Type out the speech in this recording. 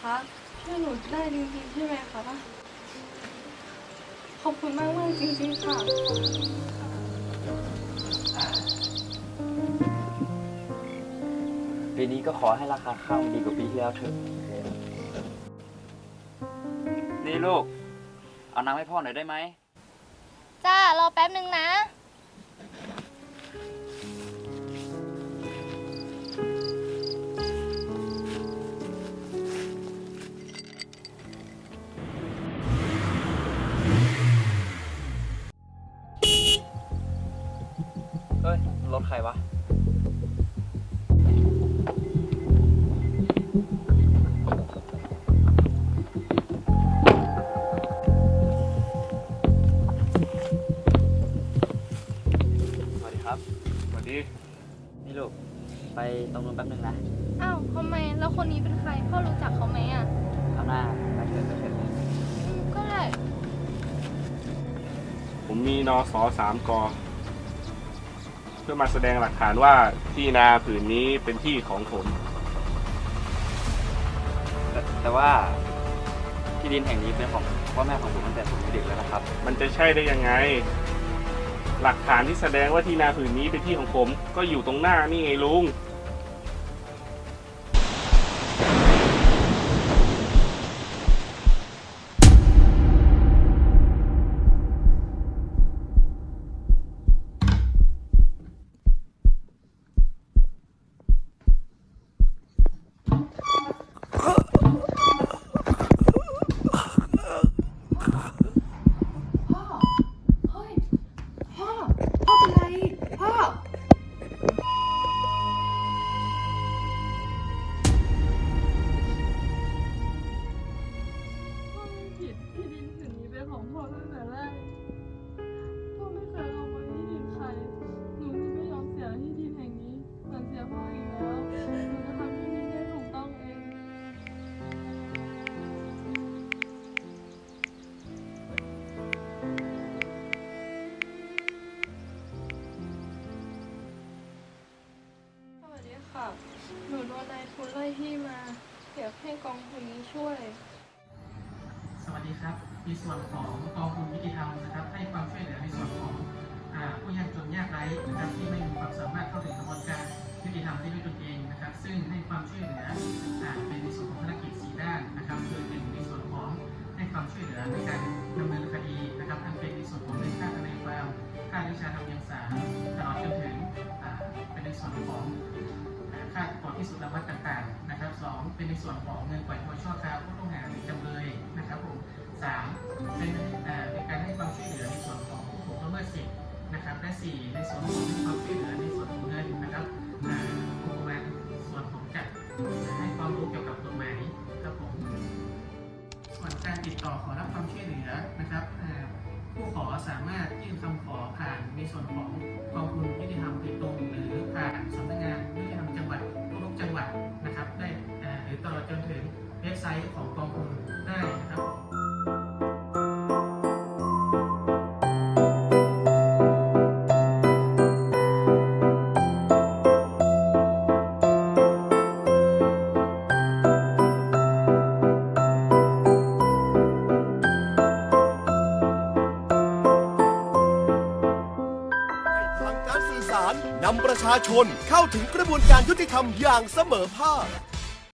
คะช่วยหนูได้จริงๆใช่ไหมคะขอบคุณมากมากๆจริงๆค่ะปีนี้ก็ขอให้ราคาข้าวดีกว่าปีที่แล้วเถอะ นี่ลูก เอาน้ำให้พ่อหน่อยได้ไหม จ้ารอแป๊บนึงนะ รถใครวะ สวัสดีครับ สวัสดีนี่ลูก ไปตรงนู้นแป๊บนึงนะอ้าวทำไม แล้วคนนี้เป็นใคร พ่อรู้จักเขาไหมอะเอาหน้าไปเถอะไปเถอะอืมก็ได้ ผมมีนอสอสามกอ เพื่อมาแสดงหลักฐานว่าที่นาผืนนี้เป็นที่ของผม แต่แต่ว่าที่ดินแห่งนี้เป็นของพ่อแม่ของผมตั้งแต่ผมเป็นเด็กแล้วนะครับ มันจะใช่ได้ยังไง หลักฐานที่แสดงว่าที่นาผืนนี้เป็นที่ของผม ก็อยู่ตรงหน้านี่ไงลุง นูโดนนายทุนไล่ที่มา เดี๋ยวให้กองทุนนี้ช่วย สวัสดีครับในส่วนของกองทุนยุติธรรมนะครับ ให้ความช่วยเหลือในส่วนของอผู้ยากจนยากไร้นะครับที่ไม่มีความสามารถเข้าถึงกระบวนการยุติธรรมได้ด้วยตนเองนะครับ ซึ่งให้ความช่วยเหลือเป็นในส่วนของภารกิจสีด้านนะครับคือหนึ่งในส่วนของให้ความช่วยเหลือในการดำเนินคดีนะครับอันเป็นในส่วนของเรื่องค่าทนายความค่าวิชาทำยังสารตลอดจนถึงเป็นในส่วนของ ค่าก่อพิสูจน์หลักฐานต่างๆนะครับสองเป็นในส่วนของเงินปล่อยตัวชั่วคราวผู้ต้องหาหรือจำเลยนะครับผมสามเป็นเป็นการให้ความช่วยเหลือในส่วนของผู้ถูกละเมิดสิทธิ์นะครับและสี่ในส่วนของให้ความช่วยเหลือในส่วนของเงินนะครับอ่างบประมาณส่วนของจัดให้ความรู้เกี่ยวกับกฎหมายครับผมส่วนการติดต่อขอรับความช่วยเหลือนะครับผู้ขอสามารถยื่นคำขอผ่านในส่วนของ ไซต์ของกองทุนได้นะครับทางการสื่อสารนำประชาชนเข้าถึงกระบวนการยุติธรรมอย่างเสมอภาค